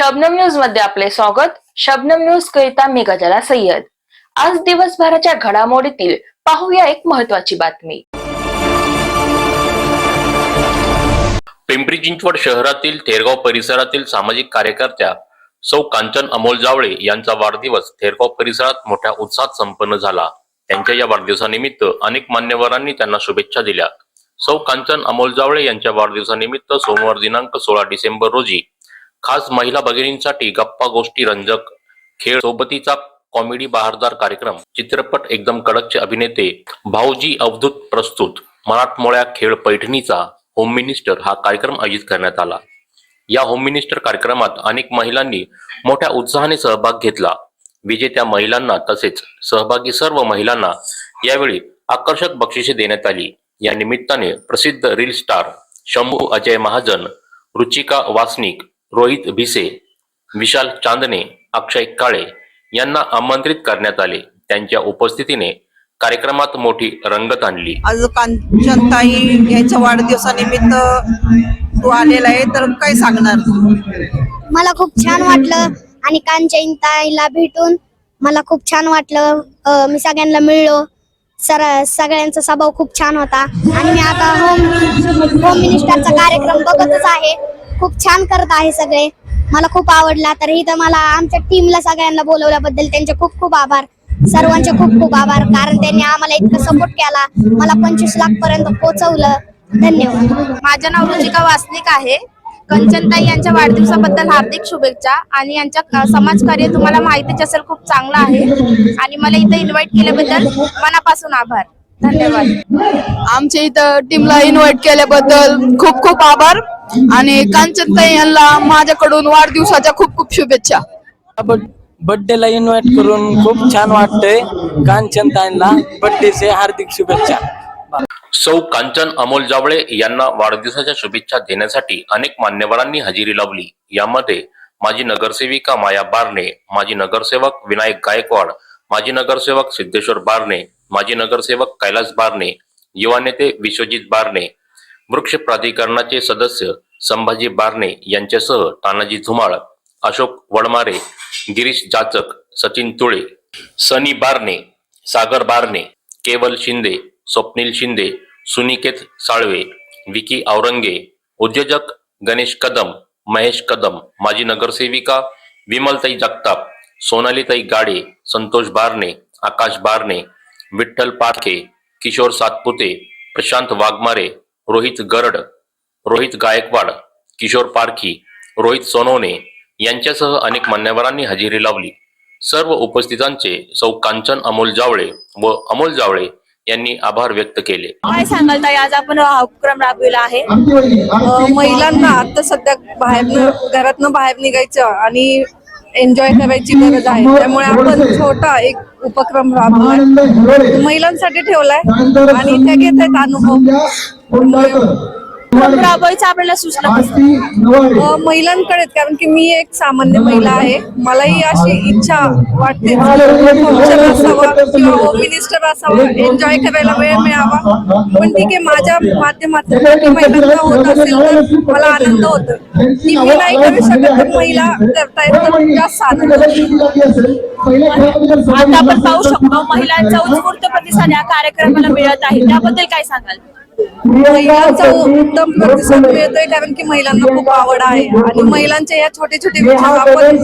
शबनम न्यूजमध्ये आपले स्वागत. शबनम न्यूज करिता मी गजाला सय्यद. आज दिवसभराच्या घडामोडीतील पाहूया एक महत्वाची बातमी. पिंपरी चिंचवड शहरातील थेरगाव परिसरातील सामाजिक कार्यकर्त्या सौ कांचन अमोल जावळे यांचा वाढदिवस थेरगाव परिसरात मोठ्या उत्साहात संपन्न झाला. त्यांच्या या वाढदिवसानिमित्त अनेक मान्यवरांनी त्यांना शुभेच्छा दिल्या. सौ कांचन अमोल जावळे यांच्या वाढदिवसानिमित्त सोमवार दिनांक सोळा डिसेंबर रोजी खास महिला भगिनींसाठी गप्पा गोष्टी रंजक खेळ सोबतीचा कॉमेडी बहारदार कार्यक्रम चित्रपट एकदम कडकचे अभिनेते भाऊजी अवधूत प्रस्तुत मराठमोळ्या खेळ पैठणीचा होम मिनिस्टर हा कार्यक्रम आयोजित करण्यात आला. या होम मिनिस्टर कार्यक्रमात अनेक महिलांनी मोठ्या उत्साहाने सहभाग घेतला. विजेत्या महिलांना तसेच सहभागी सर्व महिलांना यावेळी आकर्षक बक्षिसे देण्यात आली. या निमित्ताने प्रसिद्ध रील स्टार शंभू अजय महाजन रुचिका वासनिक रोहित भिसे विशाल चांदणे अक्षय काळे यांना आमंत्रित करण्यात आले. त्यांच्या उपस्थितीने कार्यक्रमात मोठी रंगत आणली. आज कांचनताई यांच्या वाढदिवसानिमित्त तू आलेला आहे तर काय सांगणार? मला खूप छान वाटलं आणि कांचन ताईला भेटून मला खूप छान वाटलं. अ, मी सगळ्यांना मिळलो. सर सगळ्यांचा स्वभाव खूप छान होता. आणि मी आता होम होम मिनिस्टरचा कार्यक्रम बघतच आहे. खूप छान करत आहे सगळे. मला खूप आवडला. तर इथं मला आमच्या टीमला सगळ्यांना बोलवल्याबद्दल त्यांचे खूप खूप आभार. सर्वांचे खूप खूप आभार. कारण त्यांनी आम्हाला इतकं सपोर्ट केला. मला पंचवीस लाख पर्यंत पोहोचवलं. धन्यवाद. माझं नाव रुचिका वासनिक आहे. कंचनताई यांच्या वाढदिवसाबद्दल हार्दिक शुभेच्छा. आणि यांच्या समाजकार्य तुम्हाला माहितीच असेल खूप चांगलं आहे. आणि मला इथं इन्व्हाइट केल्याबद्दल मनापासून आभार. धन्यवाद. आमच्या इथं टीमला इन्व्हाइट केल्याबद्दल खूप खूप आभार. आणि कांचनताई यांना माझ्याकडून वाढदिवसाच्या खूप खूप शुभेच्छा. बर्थडेला इन्व्हाइट करून खूप छान वाटतंय कांचन ताईंना बर्थडेचे हार्दिक शुभेच्छा. सौ कांचन अमोल जावळे यांना वाढदिवसाच्या शुभेच्छा देण्यासाठी अनेक मान्यवरांनी हजेरी लावली. यामध्ये माजी नगरसेविका माया बारणे माजी नगरसेवक विनायक गायकवाड माजी नगरसेवक सिद्धेश्वर बारणे माजी नगरसेवक कैलास बारणे युवा नेते विश्वजित बारणे वृक्ष प्राधिकरणाचे सदस्य संभाजी बारणे यांच्यासह तानाजी धुमाळ अशोक वडमारे गिरीश जाचक सचिन तुळे सनी बारणे सागर बारणे केवल शिंदे स्वप्नील शिंदे सुनिकेत साळवे विकी औरंगे उद्योजक गणेश कदम महेश कदम माजी नगरसेविका विमलताई जगताप सोनालीताई गाडे संतोष बारणे आकाश बारणे विठ्ठल पारखे किशोर सातपुते प्रशांत वाघमारे रोहित गरड रोहित गायकवाड किशोर पारखी रोहित सोनवणे यांच्यासह अनेक मान्यवरांनी हजेरी लावली. सर्व उपस्थितांचे सौ कांचन अमोल जावळे व अमोल जावळे यांनी आभार व्यक्त केले. काय सांगाल ताई? आज आपण हा उपक्रम राबविला आहे. अ, महिलांना आता सध्या बाहेर घरातनं बाहेर निघायचं आणि एन्जॉय करायची गरज आहे. त्यामुळे आपण छोटा एक उपक्रम राबवलाय. महिलांसाठी ठेवलाय आणि त्या घेत आहेत अनुभव. राबवायचं आपल्याला? अ, महिलांकडे कारण की मी एक सामान्य महिला आहे. मलाही अशी इच्छा वाटते. मिनिस्टर असावं एन्जॉय करायला वेळ मिळावा. पण ठीक आहे माझ्या माध्यमातून महिलांना होत असेल तर मला आनंद होतो. की मी नाही करू शकत महिला करतायत. होतो. आता आपण पाहू शकतो महिलांचा उत्स्फूर्त प्रतिसाद या कार्यक्रमाला मिळत आहे. त्याबद्दल काय सांगाल? महिलांचा उत्तम प्रतिसाद मिळतोय कारण की महिलांना खूप आवड आहे. आणि महिलांचे या छोटे छोटे विचार आपण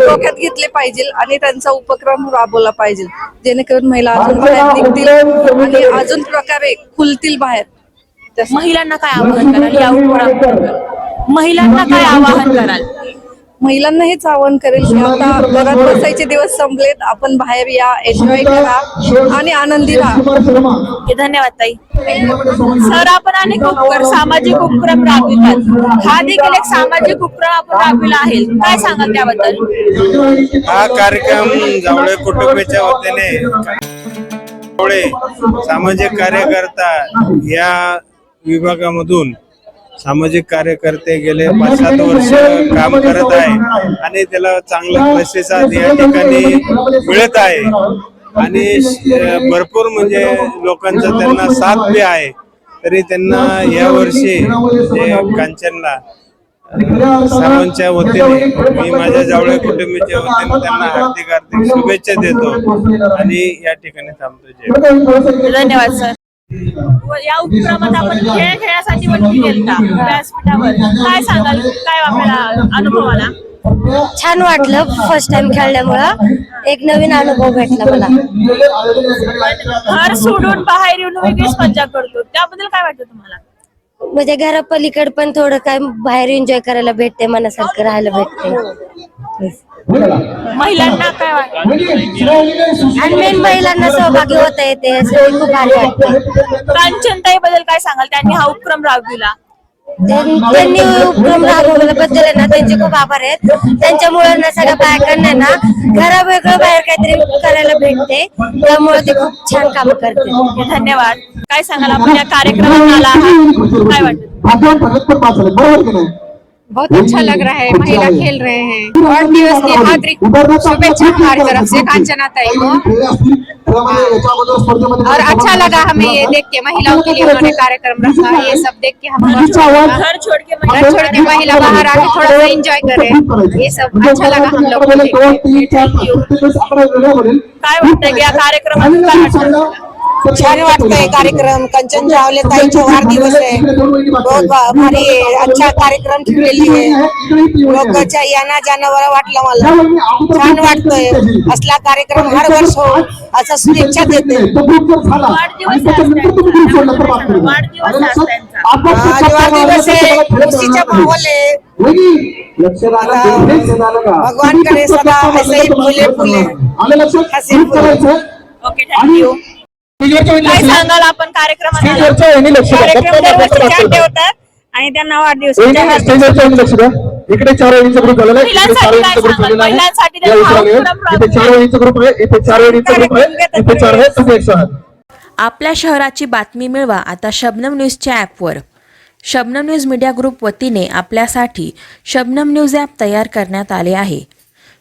डोक्यात घेतले पाहिजे आणि त्यांचा उपक्रम राबवला पाहिजे. जेणेकरून महिला अजून बाहेर निघतील आणि अजून प्रकारे खुलतील बाहेर. महिलांना काय आवाहन कराल? या उपक्रम महिलांना काय आवाहन कराल? महिलांना हेच आवाहन करेल की आता घरात बसायचे दिवस संपलेत आपण बाहेर या एन्जॉय करा आणि आनंदी राहा. हे धन्यवाद ताई. सर आपण अनेक उपक्रम सामाजिक उपक्रम राबवितात. हा देखील एक सामाजिक उपक्रम आपण राबविला आहे. काय सांगाल त्याबद्दल? हा कार्यक्रम जावळे कुटुंबाच्या वतीने सामाजिक कार्यकर्ता या विभागामधून सामाजिक कार्यकर्ते गेले पाच सात वर्ष काम करत आहे आणि त्याला चांगला प्रतिसाद या ठिकाणी मिळत आहे. आणि भरपूर म्हणजे लोकांचा त्यांना साथ बी आहे. तरी त्यांना या वर्षी कांचनला सर्वांच्या वतीने मी माझ्या जावळे कुटुंबीच्या वतीने त्यांना हार्दिक हार्दिक शुभेच्छा देतो आणि या ठिकाणी थांबतो. जय धन्यवाद सर. या उपक्रमात आपण खेळ खेळासाठी वरती गेलता? व्यासपीठावर. काय सांगाल? काय आपल्याला अनुभव आला छान वाटलं फर्स्ट टाइम खेळल्यामुळं. एक नवीन अनुभव भेटला मला. घर सोडून बाहेर येऊन वेगळीच मजा करतो. त्याबद्दल काय वाटतं तुम्हाला? म्हणजे घरापलीकडे पण थोडं काय बाहेर एन्जॉय करायला भेटते मनासारखं राहायला भेटते. महिलांना काय वाटतं? आणि मेन महिलांना सहभागी होता येते असं खूप भारी वाटते. कांचनताई बद्दल काय सांगाल? त्यांनी हा उपक्रम राबविला. त्यांनी उपक्रम राबवल्याबद्दल आहे ना त्यांचे खूप आभार आहेत. त्यांच्यामुळे ना सगळ्या बायकांना ना घरा वेगळं बाहेर काहीतरी करायला भेटते. त्यामुळे ते खूप छान काम करते धन्यवाद. काय सांगाल आपण या कार्यक्रमात आला आहात? काय वाटतं? बहुत अच्छा लग रहा है महिला खेल रहे हैं और दिवस की हार्दिक शुभेच्छा हमारी तरफ़ से कांचना ताई को और अच्छा लगा हमें ये देख के महिलाओं के लिए उन्होंने कार्यक्रम रखा ये सब देख के हम घर छोड़ के घर छोड़ के महिला बाहर आके थोड़ा सा एंजॉय करें ये सब अच्छा लगा हम लोग को। काय वाटतं या कार्यक्रमात छान वाटतंय कार्यक्रम. कंचन जावले ताईचा वाढदिवस आहे. बहुत भारी. अच्छा कार्यक्रम ठेवलेली आहे. लोकांच्या याना जाण्यावर वाटलं मला. छान वाटतंय. असला कार्यक्रम हर वर्ष हो असं शुभेच्छा देते. वाढदिवस आहे. खुशीचा माहोल आहे. भगवान करे सदा ऐसे फुले फुले. हसी फुले. ओके थँक्यू काय सांगाल आपण कार्यक्रमात? आला? कार्यक्रम दरवर्षी छान ठेवतात आणि त्यांना हार्दिक इकडे चार ग्रुप झालेला आहे. इकडे चार ग्रुप झालेला आहे. या इथे चार ग्रुप आहे. इथे चार ग्रुप आहे. इथे चार आहे. तुम्ही एक सहा. आपल्या शहराची बातमी मिळवा. आता शबनम न्यूजच्या ॲपवर शबनम न्यूज मीडिया ग्रुप वतीने आपल्यासाठी शबनम न्यूज ॲप तयार करण्यात आले आहे.